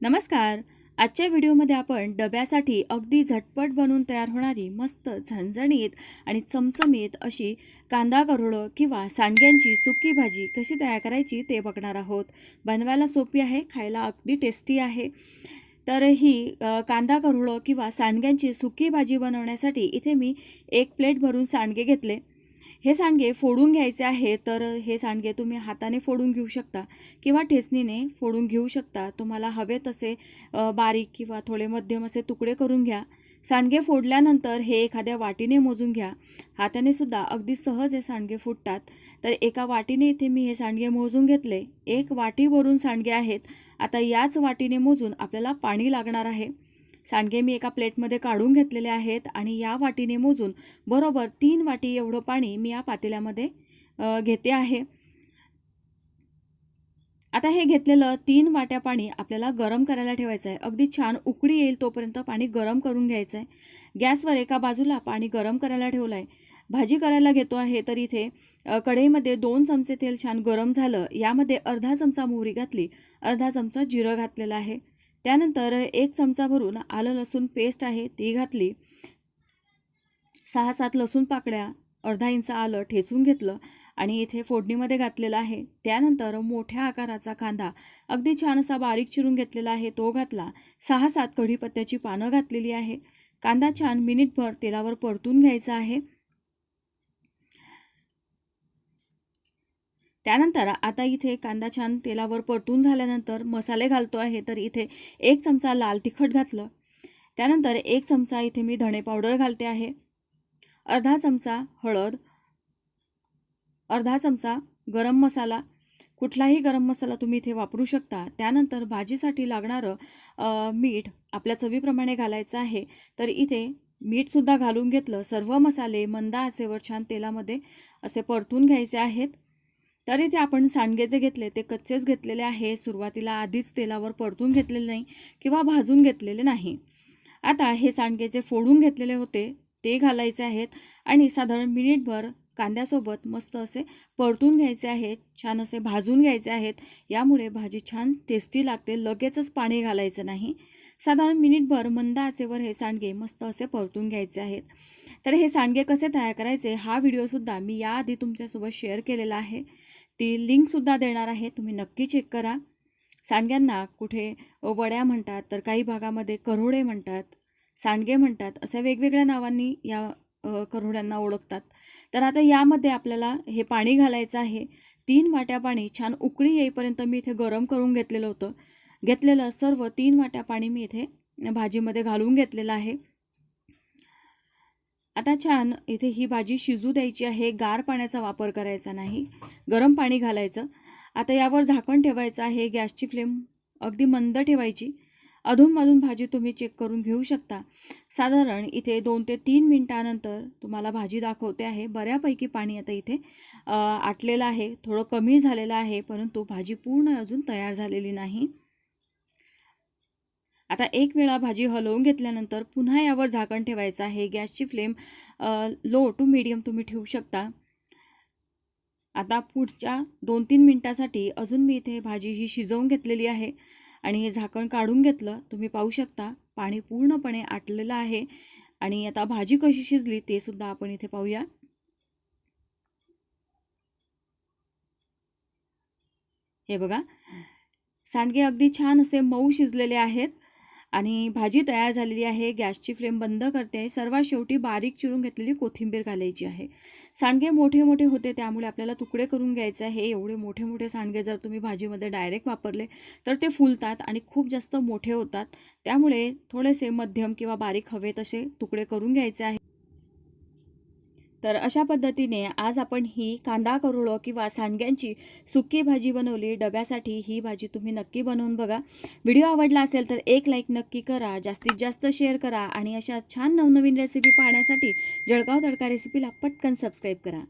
नमस्कार. आजच्या व्हिडिओमध्ये आपण डब्यासाठी अगदी झटपट बनवून तयार होणारी मस्त झणझणीत आणि चमचमीत अशी कांदा करोळं किंवा सांडग्यांची सुकी भाजी कशी तयार करायची ते बघणार आहोत. बनवायला सोपी आहे खायला अगदी टेस्टी आहे. तर ही कांदा करोळं किंवा सांडग्यांची सुकी भाजी बनवण्यासाठी इथे मी एक प्लेट भरून सांडगे घेतले. हे सांडगे फोडून घ्यायचे आहे तर हे सांडगे तुम्ही हाताने फोडून घेऊ शकता किंवा ठेचणीने फोडून घेऊ शकता. तुम्हाला हवे तसे बारीक किंवा थोडे मध्यम असे तुकडे करून घ्या. सांडगे फोडल्यानंतर हे एखाद्या वाटीने मोजून घ्या. हाताने सुद्धा अगदी सहज हे सांडगे फुटतात. तर एका वाटीने इथे मी हे सांडगे मोजून घेतले. एक वाटीवरून सांडगे आहेत. आता याच वाटीने मोजून आपल्याला पाणी लागणार आहे. सांडगे मी एका प्लेटमध्ये काढून घेतलेले आहेत आणि या वाटीने मोजून बरोबर तीन वाटी एवढं पाणी मी या पातेल्यामध्ये घेते आहे. आता हे घेतलेलं तीन वाट्या पाणी आपल्याला गरम करायला ठेवायचं आहे. अगदी छान उकळी येईल तोपर्यंत पाणी गरम करून घ्यायचं आहे. गॅसवर एका बाजूला पाणी गरम करायला ठेवलं आहे भाजी करायला घेतो आहे तर इथे कढईमध्ये दोन चमचे तेल छान गरम झालं. यामध्ये अर्धा चमचा मोहरी घातली अर्धा चमचा जिरं घातलेलं आहे. त्यानंतर एक चमचा भरून आलं लसूण पेस्ट आहे ती घातली. सहा सात लसूण पाकळ्या अर्धा इंच आलं ठेचून घेतलं आणि इथे फोडणीमध्ये घातलेलं आहे. त्यानंतर मोठ्या आकाराचा कांदा अगदी छान असा बारीक चिरून घेतलेला आहे तो घातला. सहा सात कढीपत्त्याची पानं घातलेली आहे. कांदा छान मिनिटभर तेलावर परतून घ्यायचा आहे. त्यानंतर आता इथे कांदा छान तेलावर परतून झाल्यानंतर मसाले घालतो आहे. तर इथे एक चमचा लाल तिखट घातलं. त्यानंतर एक चमचा इथे मी धणे पावडर घालते आहे. अर्धा चमचा हळद. अर्धा चमचा गरम मसाला. कुठलाही गरम मसाला तुम्ही इथे वापरू शकता. त्यानंतर भाजीसाठी लागणारं मीठ आपल्या चवीप्रमाणे घालायचं आहे. तर इथे मीठसुद्धा घालून घेतलं. सर्व मसाले मंद आचेवर छान तेलामध्ये असे परतून घ्यायचे आहेत. तर इथे आपण सांडगे जे घेतले ते कच्चेच घेतलेले आहे. सुरुवातीला आधीच तेलावर परतून घेतलेले नाही किंवा भाजून घेतलेले नाही. आता हे सांडगे जे फोडून घेतलेले होते ते घालायचे आहेत आणि साधारण मिनिटभर कांद्यासोबत मस्त असे परतून घ्यायचे आहेत छान असे भाजून घ्यायचे आहेत. यामुळे भाजी छान टेस्टी लागते लगेचच पाणी घालायचं नाही. साधारण मिनिटभर मंद आचेवर हे सांडगे मस्त असे परतून घ्यायचे आहेत. तर हे सांडगे कसे तयार करायचे हा व्हिडिओसुद्धा मी याआधी तुमच्यासोबत शेअर केलेला आहे. ती लिंकसुद्धा देणार आहे. तुम्ही नक्की चेक करा. सांडग्यांना कुठे वड्या म्हणतात तर काही भागामध्ये करोडे म्हणतात सांडगे म्हणतात अशा वेगवेगळ्या नावांनी या करोड्यांना ओळखतात. तर आता यामध्ये आपल्याला हे पाणी घालायचं आहे. तीन वाट्या पाणी छान उकळी येईपर्यंत मी इथे गरम करून घेतलेलं होतं. घेतलेलं सर्व तीन वाट्या पाणी मी इथे भाजीमध्ये घालून घेतलेलं आहे. आता छान इथे ही भाजी शिजू द्यायची आहे गार पाण्याचा वापर करायचा नाही गरम पाणी घालायचं. आता यावर झाकण ठेवायचं आहे गॅसची फ्लेम अगदी मंद ठेवायची. अधूनमधून भाजी तुम्ही चेक करून घेऊ शकता. साधारण इथे दोन ते तीन मिनटानंतर तुम्हाला भाजी दाखवते आहे. बऱ्यापैकी पाणी आता इथे आटलेलं आहे. थोडं कमी झालेलं आहे परंतु भाजी पूर्ण अजून तयार झालेली नाही. आता एक वेळा भाजी हलवून घेतल्यानंतर पुन्हा यावर झाकण ठेवायचं आहे. गॅसची फ्लेम लो टू मीडियम तुम्ही ठेवू शकता. आता पुढच्या दोन तीन मिनटासाठी अजून मी इथे भाजी ही शिजवून घेतलेली आहे आणि हे झाकण काढून घेतलं. तुम्ही पाहू शकता पाणी पूर्णपणे आटलेलं आहे आणि आता भाजी कशी शिजली ते सुद्धा आपण इथे पाहूया. हे बघा. सांडगे अगदी छान असे मऊ शिजलेले आहेत. आणि भाजी तयार झालेली आहे गॅसची फ्लेम बंद करते सर्वात शेवटी बारीक चिरून घेतलेली कोथिंबीर घालायची आहे. सांडगे मोठे मोठे होते त्यामुळे आपल्याला तुकडे करून घ्यायचे आहे. एवढे मोठे मोठे सांडगे जर तुम्ही भाजीमध्ये डायरेक्ट वापरले तर ते फुलतात आणि खूप जास्त मोठे होतात. त्यामुळे थोडेसे मध्यम किंवा बारीक हवे तसे तुकडे करून घ्यायचे आहे. तर अशा पद्धतीने आज आपण ही कांदा करोळं किंवा सांडग्यांची सुकी भाजी बनवली. डब्यासाठी ही भाजी तुम्ही नक्की बनवून बघा. व्हिडिओ आवडला असेल तर एक लाईक नक्की करा. जास्तीत जास्त शेअर करा आणि अशा छान नवनवीन रेसिपी पाहण्यासाठी जळगाव तडका रेसिपीला पटकन सबस्क्राईब करा.